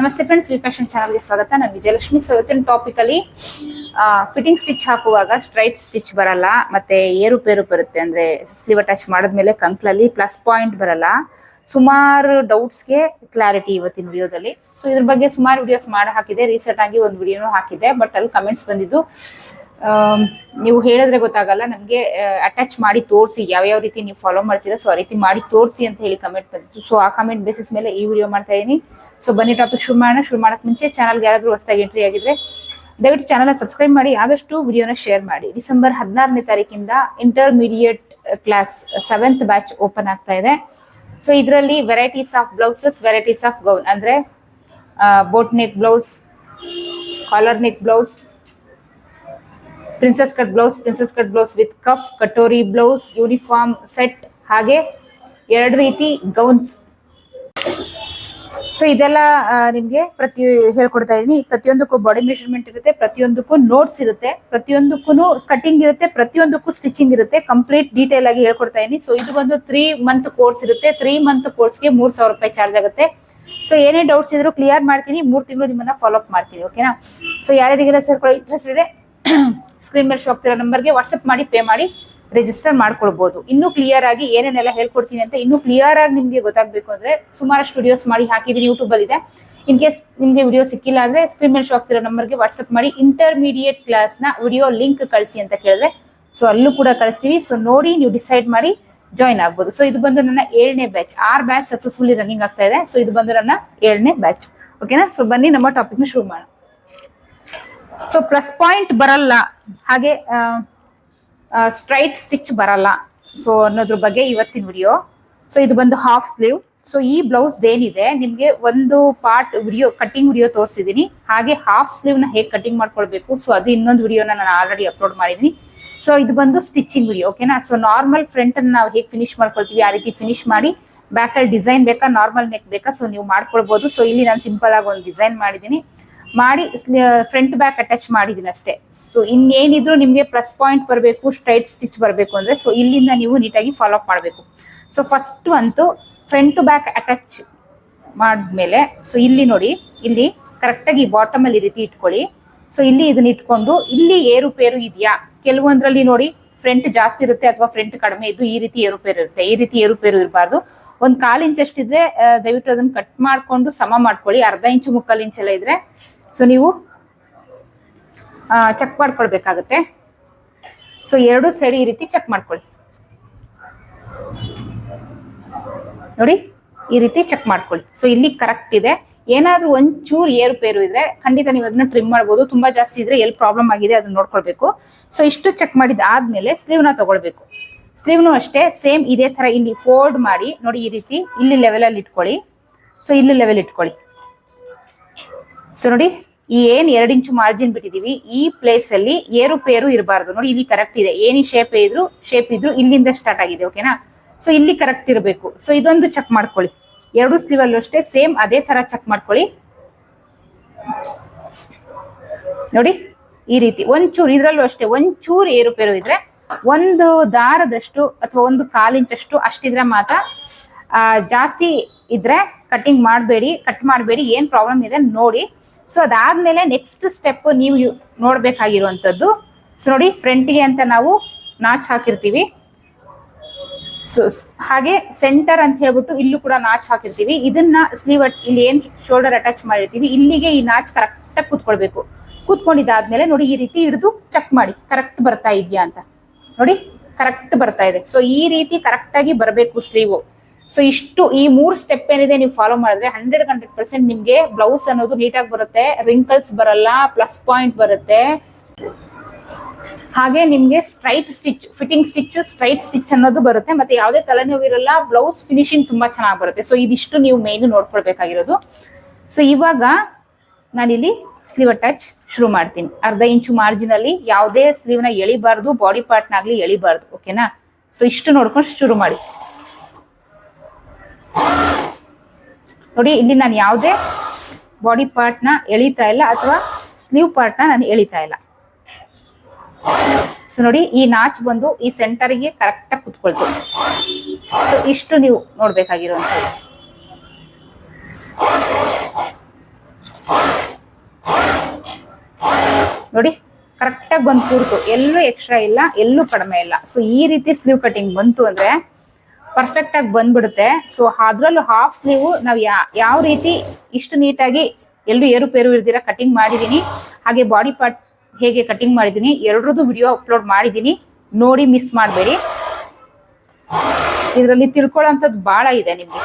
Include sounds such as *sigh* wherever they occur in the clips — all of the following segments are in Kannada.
ನಮಸ್ತೆ ಫ್ರೆಂಡ್ಸ್ ಫ್ಯಾಷನ್ ಚಾನಲ್ಗೆ ಸ್ವಾಗತ. ನಾನು ವಿಜಯಲಕ್ಷ್ಮಿ. ಸೊ ಇವತ್ತಿನ ಟಾಪಿಕ್ ಅಲ್ಲಿ ಫಿಟ್ಟಿಂಗ್ ಸ್ಟಿಚ್ ಹಾಕುವಾಗ ಸ್ಟ್ರೈಟ್ ಸ್ಟಿಚ್ ಬರಲ್ಲ, ಮತ್ತೆ ಏರುಪೇರು ಬರುತ್ತೆ ಅಂದ್ರೆ ಸ್ಲೀವ್ ಅಟ್ಯಾಚ್ ಮಾಡಿದ್ಮೇಲೆ ಕಂಕ್ಲಲ್ಲಿ ಪ್ಲಸ್ ಪಾಯಿಂಟ್ ಬರಲ್ಲ. ಸುಮಾರು ಡೌಟ್ಸ್ಗೆ ಕ್ಲಾರಿಟಿ ಇವತ್ತಿನ ವಿಡಿಯೋದಲ್ಲಿ ಸೊ ಇದ್ರ ಬಗ್ಗೆ ಸುಮಾರು ವಿಡಿಯೋಸ್ ಮಾಡಿ ಹಾಕಿದೆ. ರೀಸೆಂಟ್ ಆಗಿ ಒಂದು ವಿಡಿಯೋನು ಹಾಕಿದೆ ಬಟ್ ಅಲ್ಲಿ ಕಮೆಂಟ್ಸ್ ಬಂದಿದ್ದು ನೀವು ಹೇಳಿದ್ರೆ ಗೊತ್ತಾಗಲ್ಲ, ನಮಗೆ ಅಟ್ಯಾಚ್ ಮಾಡಿ ತೋರಿಸಿ, ಯಾವ್ಯಾವ ರೀತಿ ನೀವು ಫಾಲೋ ಮಾಡ್ತೀರಾ ಸೊ ಆ ರೀತಿ ಮಾಡಿ ತೋರಿಸಿ ಅಂತ ಹೇಳಿ ಕಮೆಂಟ್ ಬಂದಿತ್ತು. ಸೊ ಆ ಕಮೆಂಟ್ ಬೇಸಿಸ್ ಮೇಲೆ ಈ ವಿಡಿಯೋ ಮಾಡ್ತಾ ಇದೀನಿ. ಸೊ ಬನ್ನಿ ಟಾಪಿಕ್ ಶುರು ಮಾಡೋಣ. ಶುರು ಮಾಡಕ್ ಮುಂಚೆ ಚಾನಲ್ಗೆ ಯಾರಾದರೂ ಹೊಸದಾಗಿ ಎಂಟ್ರಿ ಆಗಿದ್ರೆ, ದಯವಿಟ್ಟು ಚಾನಲ್ನ ಸಬ್ಸ್ಕ್ರೈಬ್ ಮಾಡಿ, ಆದಷ್ಟು ವಿಡಿಯೋನ ಶೇರ್ ಮಾಡಿ. ಡಿಸೆಂಬರ್ ಹದಿನಾರನೇ ತಾರೀಕಿಂದ intermediate class seventh batch open ಆಗ್ತಾ ಇದೆ. ಸೊ ಇದರಲ್ಲಿ varieties of blouses varieties of gown ಅಂದ್ರೆ boat neck blouse collar neck blouse princess cut blouse princess cut blouse with cuff katori blouse uniform set ಹಾಗೆ ಎರಡು ರೀತಿ ಗೌನ್ಸ್ ಸೊ ಇದೆಲ್ಲ ನಿಮಗೆ ಪ್ರತಿ, ಹೇಳ್ಕೊಡ್ತಾ ಇದ್ದೀನಿ ಪ್ರತಿಯೊಂದಕ್ಕೂ ಬಾಡಿ ಮೆಷರ್ಮೆಂಟ್ ಇರುತ್ತೆ, ಪ್ರತಿಯೊಂದಕ್ಕೂ ನೋಟ್ಸ್ ಇರುತ್ತೆ ಪ್ರತಿಯೊಂದಕ್ಕೂ ಕಟಿಂಗ್ ಇರುತ್ತೆ, ಪ್ರತಿಯೊಂದಕ್ಕೂ ಸ್ಟಿಚಿಂಗ್ ಇರುತ್ತೆ. ಕಂಪ್ಲೀಟ್ ಡೀಟೇಲ್ ಆಗಿ ಹೇಳ್ಕೊಡ್ತಾ ಇದೀನಿ. ಸೊ ಇದು ಬಂದು ತ್ರೀ ಮಂತ್ ಕೋರ್ಸ್ ಇರುತ್ತೆ. ತ್ರೀ ಮಂತ್ ಕೋರ್ಸ್ಗೆ ಮೂರು ಸಾವಿರ ರೂಪಾಯಿ ಚಾರ್ಜ್ ಆಗುತ್ತೆ. ಸೊ ಏನೇ ಡೌಟ್ಸ್ ಇದ್ರು ಕ್ಲಿಯರ್ ಮಾಡ್ತೀನಿ. ಮೂರು ತಿಂಗಳು ನಿಮ್ಮನ್ನ ಫಾಲೋ ಅಪ್ ಮಾಡ್ತೀನಿ ಓಕೆನಾ ಸೊ ಯಾರ್ಯಾರಿಗೆಲ್ಲ ಸೇರ್ಕೊಳ್ಳೋ ಇಂಟ್ರೆಸ್ಟ್ ಇದೆ? ಸ್ಕ್ರೀನ್ ಮೇಲೆ ಶೋ ಆಗ್ತಿರೋ ನಂಬರ್ಗೆ ವಾಟ್ಸಪ್ ಮಾಡಿ ಪೇ ಮಾಡಿ ರಿಜಿಸ್ಟರ್ ಮಾಡ್ಕೊಳ್ಬಹುದು ಇನ್ನೂ ಕ್ಲಿಯರ್ ಆಗಿ ಏನೇನೆಲ್ಲ ಹೇಳ್ಕೊಡ್ತೀನಿ ಅಂತ ಇನ್ನೂ ಕ್ಲಿಯರ್ ಆಗಿ ನಿಮ್ಗೆ ಗೊತ್ತಾಗ್ಬೇಕು ಅಂದ್ರೆ ಸುಮಾರು ಸ್ಟುಡಿಯೋಸ್ ಮಾಡಿ ಹಾಕಿದೀನಿ ಯೂಟ್ಯೂಬ್ ಅಲ್ಲಿ ಇದೆ. ಇನ್ ಕೇಸ್ ನಿಮ್ಗೆ ವಿಡಿಯೋ ಸಿಕ್ಕಿಲ್ಲ ಅಂದ್ರೆ ಸ್ಕ್ರೀನ್ ಮೇಲೆ ಶೋ ಆಗ್ತಿರೋ ನಂಬರ್ಗೆ ವಾಟ್ಸಪ್ ಮಾಡಿ ಇಂಟರ್ಮೀಡಿಯೇಟ್ ಕ್ಲಾಸ್ನ ವಿಡಿಯೋ ಲಿಂಕ್ ಕಳಿಸಿ ಅಂತ ಕೇಳಿದ್ರೆ ಸೊ ಅಲ್ಲೂ ಕೂಡ ಕಳಿಸ್ತೀವಿ. ಸೊ ನೋಡಿ ನೀವು ಡಿಸೈಡ್ ಮಾಡಿ ಜಾಯ್ನ್ ಆಗ್ಬೋದು. ಸೊ ಇದು ಬಂದು ನನ್ನ ಏಳನೇ batch R batch successfully running ಆಗ್ತಾ ಇದೆ. ಸೊ ಇದು ಬಂದು ನನ್ನ ಏಳನೇ ಬ್ಯಾಚ್ ಓಕೆನಾ ಸೊ ಬನ್ನಿ, ನಮ್ಮ ಟಾಪಿಕ್ನ ಶುರು ಮಾಡೋಣ. ಸೊ ಪ್ಲಸ್ ಪಾಯಿಂಟ್ ಬರಲ್ಲ. ಹಾಗೆ ಸ್ಟ್ರೈಟ್ ಸ್ಟಿಚ್ ಬರಲ್ಲ. ಸೊ ಅನ್ನೋದ್ರ ಬಗ್ಗೆ ಇವತ್ತಿನ ವಿಡಿಯೋ ಸೊ ಇದು ಬಂದು ಹಾಫ್ ಸ್ಲೀವ್ ಸೊ ಈ ಬ್ಲೌಸ್ ಏನಿದೆ ನಿಮ್ಗೆ ಒಂದು ಪಾರ್ಟ್ ವಿಡಿಯೋ ಕಟಿಂಗ್ ವಿಡಿಯೋ ತೋರಿಸಿದೀನಿ. ಹಾಗೆ ಹಾಫ್ ಸ್ಲೀವ್ನ ಹೇಗೆ ಕಟಿಂಗ್ ಮಾಡ್ಕೊಳ್ಬೇಕು? ಸೊ ಅದು ಇನ್ನೊಂದು ವಿಡಿಯೋನ ನಾನು ಆಲ್ರೆಡಿ ಅಪ್ಲೋಡ್ ಮಾಡಿದೀನಿ. ಸೊ ಇದು ಬಂದು ಸ್ಟಿಚಿಂಗ್ ವಿಡಿಯೋ ಓಕೆನಾ ಸೊ ನಾರ್ಮಲ್ ಫ್ರಂಟ್ ಅನ್ನು ನಾವು ಹೇಗೆ ಫಿನಿಶ್ ಮಾಡ್ಕೊಳ್ತೀವಿ? ಆ ರೀತಿ ಫಿನಿಶ್ ಮಾಡಿ ಬ್ಯಾಕ್ ಅಲ್ಲಿ ಡಿಸೈನ್ ಬೇಕಾ? ನಾರ್ಮಲ್ ನೆಕ್ ಬೇಕಾ? ಸೊ ನೀವು ಮಾಡ್ಕೊಳ್ಬೋದು. ಸೊ ಇಲ್ಲಿ ನಾನು ಸಿಂಪಲ್ ಆಗಿ ಒಂದು ಡಿಸೈನ್ ಮಾಡಿದ್ದೀನಿ ಮಾಡಿ ಫ್ರಂಟ್ ಬ್ಯಾಕ್ ಅಟ್ಯಾಚ್ ಮಾಡಿದ್ದೀನಿ ಅಷ್ಟೇ ಸೊ ಇನ್ನೇನಿದ್ರು ನಿಮಗೆ ಪ್ಲಸ್ ಪಾಯಿಂಟ್ ಬರಬೇಕು ಸ್ಟ್ರೈಟ್ ಸ್ಟಿಚ್ ಬರಬೇಕು ಅಂದ್ರೆ ಸೊ ಇಲ್ಲಿಂದ ನೀವು ನೀಟಾಗಿ ಫಾಲೋ ಅಪ್ ಮಾಡಬೇಕು. ಸೊ ಫಸ್ಟ್ ಅಂತೂ ಫ್ರಂಟ್ ಬ್ಯಾಕ್ ಅಟ್ಯಾಚ್ ಮಾಡಿದ್ಮೇಲೆ ಸೊ ಇಲ್ಲಿ ನೋಡಿ, ಇಲ್ಲಿ ಕರೆಕ್ಟಾಗಿ ಬಾಟಮ್ ಅಲ್ಲಿ ಈ ರೀತಿ ಇಟ್ಕೊಳ್ಳಿ. ಸೊ ಇಲ್ಲಿ ಇದನ್ನ ಇಟ್ಕೊಂಡು, ಇಲ್ಲಿ ಏರುಪೇರು ಇದೆಯಾ? ಕೆಲವೊಂದರಲ್ಲಿ ನೋಡಿ ಫ್ರಂಟ್ ಜಾಸ್ತಿ ಇರುತ್ತೆ ಅಥವಾ ಫ್ರಂಟ್ ಕಡಿಮೆ ಇದ್ದು ಈ ರೀತಿ ಏರುಪೇರು ಇರುತ್ತೆ. ಈ ರೀತಿ ಏರುಪೇರು ಇರಬಾರ್ದು. ಒಂದು ಕಾಲು ಇಂಚ್ ಅಷ್ಟಿದ್ರೆ ದಯವಿಟ್ಟು ಅದನ್ನ ಕಟ್ ಮಾಡಿಕೊಂಡು, ಸಮ ಮಾಡ್ಕೊಳ್ಳಿ. ಅರ್ಧ ಇಂಚು, ಮುಕ್ಕಾಲು ಇಂಚೆಲ್ಲ ಇದ್ರೆ ಸೊ ನೀವು ಚೆಕ್ ಮಾಡ್ಕೊಳ್ಬೇಕಾಗತ್ತೆ. ಸೊ ಎರಡು ಸೈಡ್ ಈ ರೀತಿ ಚೆಕ್ ಮಾಡ್ಕೊಳ್ಳಿ. ನೋಡಿ, ಈ ರೀತಿ ಚೆಕ್ ಮಾಡ್ಕೊಳ್ಳಿ. ಸೊ ಇಲ್ಲಿ ಕರೆಕ್ಟ್ ಇದೆ. ಏನಾದ್ರೂ ಒಂಚೂರು ಏರುಪೇರು ಇದ್ರೆ ಖಂಡಿತ ನೀವು ಅದನ್ನ ಟ್ರಿಮ್ ಮಾಡ್ಬೋದು. ತುಂಬಾ ಜಾಸ್ತಿ ಇದ್ರೆ ಎಲ್ಲಿ ಪ್ರಾಬ್ಲಮ್ ಆಗಿದೆ ಅದನ್ನ ನೋಡ್ಕೊಳ್ಬೇಕು. ಸೊ ಇಷ್ಟು ಚೆಕ್ ಮಾಡಿದ ಆದ್ಮೇಲೆ ಸ್ಲೀವ್ನ ತಗೊಳ್ಬೇಕು. ಸ್ಲೀವ್ನು ಅಷ್ಟೇ ಸೇಮ್ ಇದೇ ತರ ಇಲ್ಲಿ ಫೋಲ್ಡ್ ಮಾಡಿ, ನೋಡಿ ಈ ರೀತಿ ಇಲ್ಲಿ ಲೆವೆಲಲ್ಲಿ ಇಟ್ಕೊಳ್ಳಿ. ಸೊ ಇಲ್ಲಿ ಲೆವೆಲ್ ಇಟ್ಕೊಳ್ಳಿ. ಸೊ ನೋಡಿ ಈ ಏನ್ ಎರಡು ಇಂಚು ಮಾರ್ಜಿನ್ ಬಿಟ್ಟಿದೀವಿ ಈ ಪ್ಲೇಸ್ ಅಲ್ಲಿ ಏರುಪೇರು ಇರಬಾರ್ದು. ನೋಡಿ ಇಲ್ಲಿ ಕರೆಕ್ಟ್ ಇದೆ. ಏನಿ ಶೇಪ್ ಇದ್ರು ಶೇಪ್ ಇದ್ರು ಇಲ್ಲಿಂದ ಸ್ಟಾರ್ಟ್ ಆಗಿದೆ ಓಕೆನಾ ಸೊ ಇಲ್ಲಿ ಕರೆಕ್ಟ್ ಇರಬೇಕು. ಸೊ ಇದೊಂದು ಚೆಕ್ ಮಾಡ್ಕೊಳ್ಳಿ. ಎರಡು ಸ್ಲೀವ್ ಅಲ್ಲೂ ಅಷ್ಟೇ ಸೇಮ್ ಅದೇ ತರ ಚೆಕ್ ಮಾಡ್ಕೊಳ್ಳಿ. ನೋಡಿ ಈ ರೀತಿ. ಒಂಚೂರು ಇದ್ರಲ್ಲೂ ಅಷ್ಟೇ ಒಂಚೂರು ಏರುಪೇರು ಇದ್ರೆ ಒಂದು ದಾರದಷ್ಟು ಅಥವಾ ಒಂದು ಕಾಲಿಂಚಷ್ಟು ಅಷ್ಟಿದ್ರೆ ಮಾತ್ರ ಆ, ಜಾಸ್ತಿ ಇದ್ರೆ ಕಟಿಂಗ್ ಮಾಡಬೇಡಿ ಕಟ್ ಮಾಡಬೇಡಿ, ಏನು ಪ್ರಾಬ್ಲಮ್ ಇದೆ ನೋಡಿ. ಸೊ ಅದಾದ್ಮೇಲೆ ನೆಕ್ಸ್ಟ್ ಸ್ಟೆಪ್ ನೀವು ನೋಡಬೇಕಾಗಿರುವಂಥದ್ದು. ಸೊ ನೋಡಿ ಫ್ರಂಟ್ಗೆ ಅಂತ ನಾವು ನಾಚ್ ಹಾಕಿರ್ತೀವಿ. ಸೊ ಹಾಗೆ ಸೆಂಟರ್ ಅಂತ ಹೇಳ್ಬಿಟ್ಟು ಇಲ್ಲೂ ಕೂಡ ನಾಚ್ ಹಾಕಿರ್ತೀವಿ. ಇದನ್ನ ಸ್ಲೀವ್ ಇಲ್ಲಿ ಏನು ಶೋಲ್ಡರ್ ಅಟ್ಯಾಚ್ ಮಾಡಿರ್ತೀವಿ, ಇಲ್ಲಿಗೆ ಈ ನಾಚ್ ಕರೆಕ್ಟಾಗಿ ಕೂತ್ಕೊಳ್ಬೇಕು. ಕೂತ್ಕೊಂಡಿದ್ದಾದ್ಮೇಲೆ ನೋಡಿ, ಈ ರೀತಿ ಹಿಡಿದು ಚೆಕ್ ಮಾಡಿ ಕರೆಕ್ಟ್ ಬರ್ತಾ ಇದೆಯಾ ಅಂತ. ನೋಡಿ ಕರೆಕ್ಟ್ ಬರ್ತಾ ಇದೆ. ಸೊ ಈ ರೀತಿ ಕರೆಕ್ಟಾಗಿ ಬರಬೇಕು ಸ್ಲೀವು ಸೊ ಇಷ್ಟು, ಈ ಮೂರು ಸ್ಟೆಪ್ ಏನಿದೆ ನೀವು ಫಾಲೋ ಮಾಡಿದ್ರೆ ಹಂಡ್ರೆಡ್ ಹಂಡ್ರೆಡ್ ಪರ್ಸೆಂಟ್ ನಿಮ್ಗೆ ಬ್ಲೌಸ್ ಅನ್ನೋದು ನೀಟಾಗಿ ಬರುತ್ತೆ ರಿಂಕಲ್ಸ್ ಬರಲ್ಲ ಪ್ಲಸ್ ಪಾಯಿಂಟ್ ಬರುತ್ತೆ. ಹಾಗೆ ನಿಮ್ಗೆ straight stitch fitting stitch straight stitch ಅನ್ನೋದು ಬರುತ್ತೆ, ಮತ್ತೆ ಯಾವುದೇ ತಲೆನೋವು ಇರಲ್ಲ ಬ್ಲೌಸ್ ಫಿನಿಶಿಂಗ್ ತುಂಬಾ ಚೆನ್ನಾಗಿ ಬರುತ್ತೆ. ಸೊ ಇದಿಷ್ಟು ನೀವು ಮೇನ್ ನೋಡ್ಕೊಳ್ಬೇಕಾಗಿರೋದು. ಸೊ ಇವಾಗ ನಾನಿಲ್ಲಿ ಸ್ಲೀವ್ ಅಟ್ಯಾಚ್ ಶುರು ಮಾಡ್ತೀನಿ. ಅರ್ಧ ಇಂಚು ಮಾರ್ಜಿನ್ ಅಲ್ಲಿ ಯಾವುದೇ ಸ್ಲೀವ್ನ ಎಳಿಬಾರ್ದು ಬಾಡಿ ಪಾರ್ಟ್ ನಾಗ್ಲಿ ಎಳಿಬಾರ್ದು ಓಕೆನಾ ಸೊ ಇಷ್ಟು ನೋಡ್ಕೊಂಡು ಶುರು ಮಾಡಿ. ನೋಡಿ, ಇಲ್ಲಿ ನಾನು ಯಾವುದೇ ಬಾಡಿ ಪಾರ್ಟ್ನ ಎಳಿತಾ ಇಲ್ಲ ಅಥವಾ ಸ್ಲೀವ್ ಪಾರ್ಟ್ನ ನಾನು ಎಳಿತಾ ಇಲ್ಲ. ಸೊ ನೋಡಿ, ಈ ನಾಚ್ ಬಂದು ಈ ಸೆಂಟರ್ಗೆ ಕರೆಕ್ಟಾಗಿ ಕುತ್ಕೊಳ್ತೀನಿ ಸೊ ಇಷ್ಟು ನೀವು ನೋಡ್ಬೇಕಾಗಿರುವಂತ ನೋಡಿ ಕರೆಕ್ಟಾಗಿ ಬಂದು ಕೂರ್ತು. ಎಲ್ಲೂ ಎಕ್ಸ್ಟ್ರಾ ಇಲ್ಲ, ಎಲ್ಲೂ ಕಡಿಮೆ ಇಲ್ಲ. ಸೊ ಈ ರೀತಿ ಸ್ಲೀವ್ ಕಟಿಂಗ್ ಬಂತು ಅಂದ್ರೆ ಪರ್ಫೆಕ್ಟ್ ಆಗಿ ಬಂದ್ಬಿಡುತ್ತೆ. ಸೊ ಅದ್ರಲ್ಲೂ ಹಾಫ್ ಸ್ಲೀವ್ ನಾವು ಯಾವ ರೀತಿ ಇಷ್ಟು ನೀಟಾಗಿ ಎಲ್ಲರೂ ಏರುಪೇರು ಇರ್ದಿರ ಕಟಿಂಗ್ ಮಾಡಿದ್ದೀನಿ ಹಾಗೆ ಬಾಡಿ ಪಾರ್ಟ್ ಹೇಗೆ ಕಟಿಂಗ್ ಮಾಡಿದ್ದೀನಿ ಎರಡರದ್ದು ವಿಡಿಯೋ ಅಪ್ಲೋಡ್ ಮಾಡಿದ್ದೀನಿ ನೋಡಿ ಮಿಸ್ ಮಾಡಬೇಡಿ. ಇದರಲ್ಲಿ ತಿಳ್ಕೊಳ್ಳೋಂಥದ್ದು ಭಾಳ ಇದೆ ನಿಮಗೆ.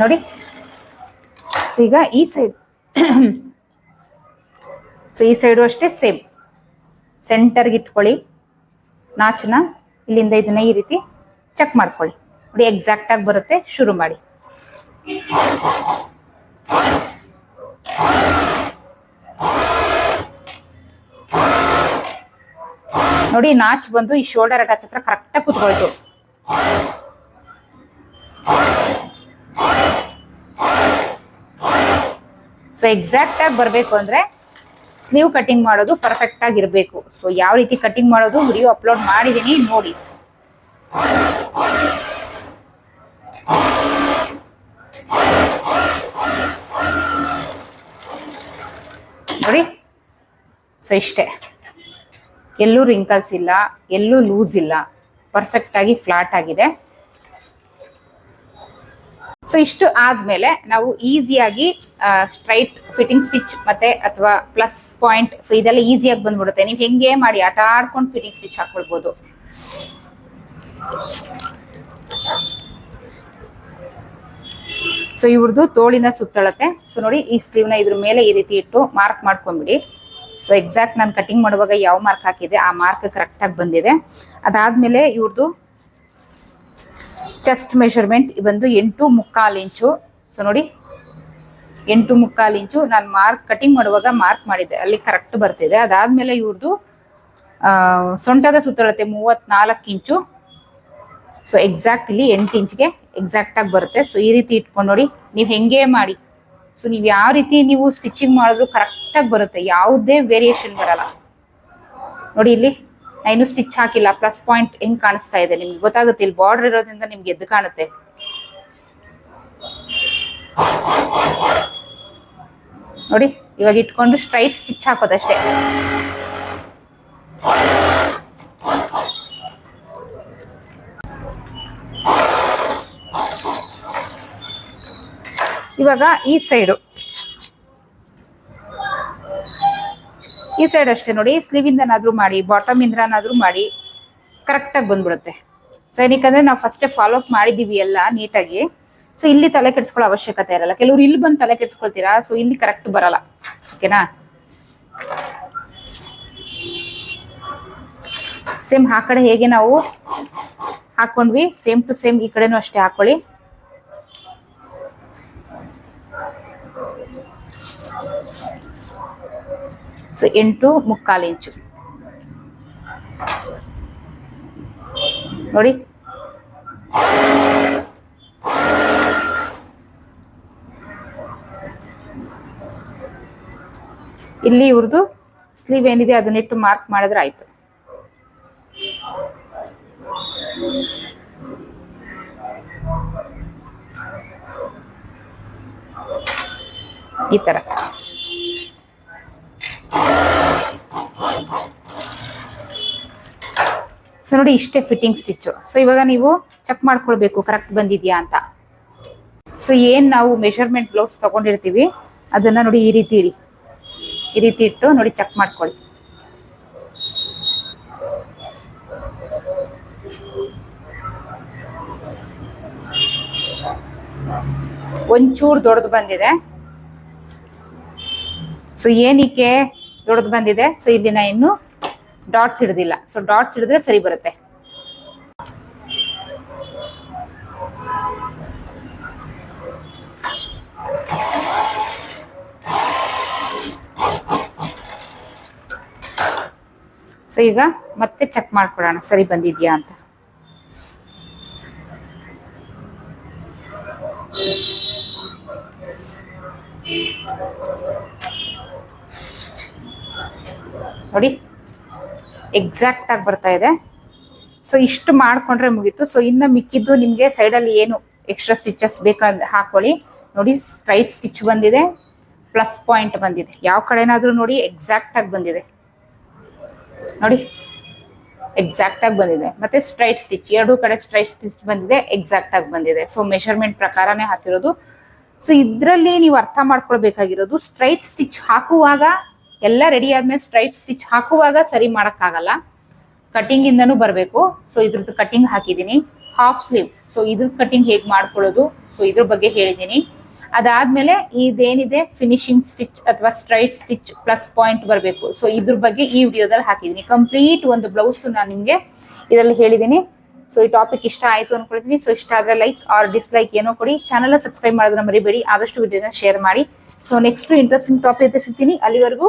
ನೋಡಿ. ಸೊ ಈಗ ಈ ಸೈಡ್ ಸೊ *coughs* ಈ ಸೈಡು ಅಷ್ಟೇ ಸೇಮ್ ಸೆಂಟರ್ಗೆ ಇಟ್ಕೊಳ್ಳಿ. ನಾಚನ, ಇಲ್ಲಿಂದ ಇದನ್ನ ಈ ರೀತಿ ಚೆಕ್ ಮಾಡ್ಕೊಳ್ಳಿ. ನೋಡಿ ಎಕ್ಸಾಕ್ಟ್ ಆಗಿ ಬರುತ್ತೆ, ಶುರು ಮಾಡಿ. ನೋಡಿ ನಾಚ್ ಬಂದು ಈ ಶೋಲ್ಡರ್ ಅಟ್ಯಾಚ್ ಹತ್ರ ಕರೆಕ್ಟಾಗಿ ಕುತ್ಕೊಳ್ತು. ಸೊ ಎಕ್ಸಾಕ್ಟ್ ಆಗಿ ಬರಬೇಕು ಅಂದ್ರೆ ಸ್ಲೀವ್ ಕಟಿಂಗ್ ಮಾಡೋದು ಪರ್ಫೆಕ್ಟ್ ಇರಬೇಕು ಸೊ ಯಾವ ರೀತಿ ಕಟಿಂಗ್ ಮಾಡೋದು ವಿಡಿಯೋ ಅಪ್ಲೋಡ್ ಮಾಡಿದ್ದೀನಿ ನೋಡಿ. ನೋಡಿ. ಸೊ ಇಷ್ಟೇ. ಎಲ್ಲೂ ರಿಂಕಲ್ಸ್ ಇಲ್ಲ, ಎಲ್ಲೂ ಲೂಸ್ ಇಲ್ಲ. ಪರ್ಫೆಕ್ಟ್ ಆಗಿ ಫ್ಲಾಟ್ ಆಗಿದೆ. ಸೊ ಇಷ್ಟು ಆದ್ಮೇಲೆ ನಾವು ಈಸಿಯಾಗಿ ಸ್ಟ್ರೈಟ್ ಫಿಟ್ಟಿಂಗ್ ಸ್ಟಿಚ್ ಮತ್ತೆ ಅಥವಾ ಪ್ಲಸ್ ಪಾಯಿಂಟ್ ಸೊ ಇದೆಲ್ಲ ಈಸಿಯಾಗಿ ಬಂದ್ಬಿಡುತ್ತೆ. ನೀವು ಹೆಂಗೆ ಮಾಡಿ ಆಟ ಆಡ್ಕೊಂಡು ಫಿಟ್ಟಿಂಗ್ ಸ್ಟಿಚ್ ಹಾಕೊಳ್ಬೋದು ಸೊ ಇವ್ರದ್ದು ತೋಳಿನ ಸುತ್ತಳತೆ. ಸೊ ನೋಡಿ ಈ ಸ್ಲೀವ್ನ ಇದ್ರ ಮೇಲೆ ಈ ರೀತಿ ಇಟ್ಟು ಮಾರ್ಕ್ ಮಾಡ್ಕೊಂಡ್ಬಿಡಿ. ಸೊ ಎಕ್ಸಾಕ್ಟ್ ನಾನು ಕಟಿಂಗ್ ಮಾಡುವಾಗ ಯಾವ ಮಾರ್ಕ್ ಹಾಕಿದೆ ಆ ಮಾರ್ಕ್ ಕರೆಕ್ಟಾಗಿ ಬಂದಿದೆ. ಅದಾದ್ಮೇಲೆ ಇವ್ರದ್ದು ಚೆಸ್ಟ್ ಮೆಷರ್ಮೆಂಟ್ ಬಂದು ಎಂಟು ಮುಕ್ಕಾಲು ಇಂಚು. ಸೊ ನೋಡಿ, ಎಂಟು ಮುಕ್ಕಾಲು ಇಂಚು. ನಾನು ಮಾರ್ಕ್ ಕಟಿಂಗ್ ಮಾಡುವಾಗ ಮಾರ್ಕ್ ಮಾಡಿದ್ದೆ. ಅಲ್ಲಿ ಕರೆಕ್ಟ್ ಬರ್ತಿದೆ. ಅದಾದಮೇಲೆ ಇವ್ರದ್ದು ಸೊಂಟದ ಸುತ್ತಳತೆ ಮೂವತ್ನಾಲ್ಕು ಇಂಚು. ಸೊ ಎಕ್ಸಾಕ್ಟ್ ಇಲ್ಲಿ ಎಂಟು ಇಂಚ್ಗೆ ಎಕ್ಸಾಕ್ಟ್ ಆಗಿ ಬರುತ್ತೆ. ಸೊ ಈ ರೀತಿ ಇಟ್ಕೊಂಡು ನೋಡಿ, ನೀವು ಹೆಂಗೆ ಮಾಡಿ. ಸೊ ನೀವು ಯಾವ ರೀತಿ ನೀವು ಸ್ಟಿಚಿಂಗ್ ಮಾಡಿದ್ರು ಕರೆಕ್ಟಾಗಿ ಬರುತ್ತೆ. ಯಾವುದೇ ವೇರಿಯೇಷನ್ ಬರಲ್ಲ. ನೋಡಿ ಇಲ್ಲಿ ನಾನು ಸ್ಟಿಚ್ ಹಾಕಿಲ್ಲ ಪ್ಲಸ್ ಪಾಯಿಂಟ್ ಹೆಂಗ್ ಕಾಣಿಸ್ತಾ ಇದೆ ನಿಮ್ಗೆ? ಗೊತ್ತಾಗುತ್ತೆ, ಇಲ್ಲಿ ಬಾರ್ಡರ್ ಇರೋದ್ರಿಂದ ನಿಮ್ಗೆ ಎದ್ದು ಕಾಣುತ್ತೆ. ನೋಡಿ, ಇವಾಗ ಇಟ್ಕೊಂಡು ಸ್ಟ್ರೈಟ್ ಸ್ಟಿಚ್ ಹಾಕೋದಷ್ಟೇ. ಇವಾಗ ಈ ಸೈಡು ಈ ಸೈಡ್ ಅಷ್ಟೇ ನೋಡಿ ಸ್ಲೀವ್ ಇಂದನಾದ್ರೂ ಮಾಡಿ ಬಾಟಮ್ ಇಂದನಾದರೂ ಮಾಡಿ ಕರೆಕ್ಟಾಗಿ ಬಂದ್ಬಿಡುತ್ತೆ. ಸೊ ಏನಕ್ಕಂದ್ರೆ ನಾವು ಫಸ್ಟೇ ಫಾಲೋ ಅಪ್ ಮಾಡಿದೀವಿ ಎಲ್ಲ ನೀಟಾಗಿ. ಸೊ ಇಲ್ಲಿ ತಲೆ ಕೆಡಿಸ್ಕೊಳ್ಳೋ ಅವಶ್ಯಕತೆ ಇರಲ್ಲ. ಕೆಲವರು ಇಲ್ಲಿ ಬಂದು ತಲೆ ಕೆಡಿಸ್ಕೊಳ್ತೀರಾ? ಸೊ ಇಲ್ಲಿ ಕರೆಕ್ಟ್ ಬರಲ್ಲ. ಓಕೆನಾ ಸೇಮ್ ಆ ಕಡೆ ಹೇಗೆ ನಾವು ಹಾಕೊಂಡ್ವಿ? ಸೇಮ್ ಟು ಸೇಮ್ ಈ ಕಡೆನೂ ಅಷ್ಟೇ ಹಾಕೊಳ್ಳಿ. ಸೊ ಎಂಟು ಮುಕ್ಕಾಲು ಇಂಚು. ನೋಡಿ. ಇಲ್ಲಿ ಇವ್ರದ್ದು ಸ್ಲೀವ್ ಏನಿದೆ ಅದನ್ನಿಟ್ಟು ಮಾರ್ಕ್ ಮಾಡಿದ್ರೆ ಆಯ್ತು. ಈ ತರ. ಸೊ ನೋಡಿ ಇಷ್ಟೇ ಫಿಟ್ಟಿಂಗ್ ಸ್ಟಿಚ್ಚು ಸೊ ಇವಾಗ ನೀವು ಚೆಕ್ ಮಾಡ್ಕೊಳ್ಬೇಕು ಕರೆಕ್ಟ್ ಬಂದಿದ್ಯಾ ಅಂತ. ಸೊ ಏನು ನಾವು ಮೆಷರ್ಮೆಂಟ್ ಬ್ಲೌಸ್ ತಗೊಂಡಿರ್ತೀವಿ, ಅದನ್ನ ನೋಡಿ ಈ ರೀತಿ ಇಡಿ. ಈ ರೀತಿ ಇಟ್ಟು ನೋಡಿ ಚೆಕ್ ಮಾಡ್ಕೊಳ್ಳಿ. ಒಂಚೂರು ದೊಡ್ಡದು ಬಂದಿದೆ. ಸೊ ಏನಕ್ಕೆ ದೊಡ್ಡದು ಬಂದಿದೆ? ಸೊ ಇಲ್ಲಿ ನಾ ಇನ್ನು ಡಾಟ್ಸ್ ಹಿಡ್ದಿಲ್ಲ. ಸೊ ಡಾಟ್ಸ್ ಹಿಡಿದ್ರೆ ಸರಿ ಬರುತ್ತೆ. ಸೊ ಈಗ ಮತ್ತೆ ಚೆಕ್ ಮಾಡ್ಕೊಡೋಣ ಸರಿ ಬಂದಿದ್ಯಾ ಅಂತ. ನೋಡಿ. ಎಕ್ಸಾಕ್ಟ್ ಆಗಿ ಬರ್ತಾ ಇದೆ. ಸೊ ಇಷ್ಟು ಮಾಡ್ಕೊಂಡ್ರೆ ಮುಗೀತು. ಸೊ ಇನ್ನು ಮಿಕ್ಕಿದ್ದು ನಿಮಗೆ ಸೈಡಲ್ಲಿ ಏನು ಎಕ್ಸ್ಟ್ರಾ ಸ್ಟಿಚಸ್ ಬೇಕಾದ ಹಾಕೊಳ್ಳಿ. ನೋಡಿ ಸ್ಟ್ರೈಟ್ ಸ್ಟಿಚ್ ಬಂದಿದೆ. ಪ್ಲಸ್ ಪಾಯಿಂಟ್ ಬಂದಿದೆ. ಯಾವ ಕಡೆನಾದರೂ ನೋಡಿ ಎಕ್ಸಾಕ್ಟ್ ಆಗಿ ಬಂದಿದೆ. ನೋಡಿ ಎಕ್ಸಾಕ್ಟ್ ಆಗಿ ಬಂದಿದೆ. ಮತ್ತೆ ಸ್ಟ್ರೈಟ್ ಸ್ಟಿಚ್ ಎರಡು ಕಡೆ ಸ್ಟ್ರೈಟ್ ಸ್ಟಿಚ್ ಬಂದಿದೆ ಎಕ್ಸಾಕ್ಟ್ ಆಗಿ ಬಂದಿದೆ. ಸೊ ಮೆಷರ್ಮೆಂಟ್ ಪ್ರಕಾರನೇ ಹಾಕಿರೋದು. ಸೊ ಇದರಲ್ಲಿ ನೀವು ಅರ್ಥ ಮಾಡ್ಕೊಳ್ಬೇಕಾಗಿರೋದು ಸ್ಟ್ರೈಟ್ ಸ್ಟಿಚ್ ಹಾಕುವಾಗ ಎಲ್ಲ ರೆಡಿ ಆದ್ಮೇಲೆ ಸ್ಟ್ರೈಟ್ ಸ್ಟಿಚ್ ಹಾಕುವಾಗ ಸರಿ ಮಾಡೋಕ್ಕಾಗಲ್ಲ. ಕಟಿಂಗ್ ಇಂದನು ಬರಬೇಕು. ಸೊ ಇದ್ರದ್ದು ಕಟಿಂಗ್ ಹಾಕಿದ್ದೀನಿ. ಹಾಫ್ ಸ್ಲೀವ್ ಸೊ ಇದ್ರದ್ದು ಕಟಿಂಗ್ ಹೇಗೆ ಮಾಡ್ಕೊಳ್ಳೋದು? ಸೊ ಇದ್ರ ಬಗ್ಗೆ ಹೇಳಿದ್ದೀನಿ. ಅದಾದ್ಮೇಲೆ ಇದೇನಿದೆ? ಫಿನಿಶಿಂಗ್ ಸ್ಟಿಚ್ ಅಥವಾ ಸ್ಟ್ರೈಟ್ ಸ್ಟಿಚ್ ಪ್ಲಸ್ ಪಾಯಿಂಟ್ ಬರಬೇಕು. ಸೊ ಇದ್ರ ಬಗ್ಗೆ ಈ ವಿಡಿಯೋದಲ್ಲಿ ಹಾಕಿದ್ದೀನಿ. ಕಂಪ್ಲೀಟ್ ಒಂದು ಬ್ಲೌಸ್ ನಾನು ನಿಮಗೆ ಇದರಲ್ಲಿ ಹೇಳಿದ್ದೀನಿ. ಸೊ ಈ ಟಾಪಿಕ್ ಇಷ್ಟ ಆಯ್ತು ಅನ್ಕೊಳ್ತೀನಿ. ಸೊ ಇಷ್ಟ ಆದರೆ ಲೈಕ್ ಆರ್ ಡಿಸ್ಲೈಕ್ ಏನೋ ಕೊಡಿ. ಚಾನಲ್ ಸಬ್ಸ್ಕ್ರೈಬ್ ಮಾಡಿದ್ರೆ ಮರಿಬೇಡಿ. ಆದಷ್ಟು ವಿಡಿಯೋನ ಶೇರ್ ಮಾಡಿ. ಸೊ ನೆಕ್ಸ್ಟ್ ಇಂಟ್ರೆಸ್ಟಿಂಗ್ ಟಾಪಿಕ್ ಸಿಗ್ತೀನಿ. ಅಲ್ಲಿವರೆಗೂ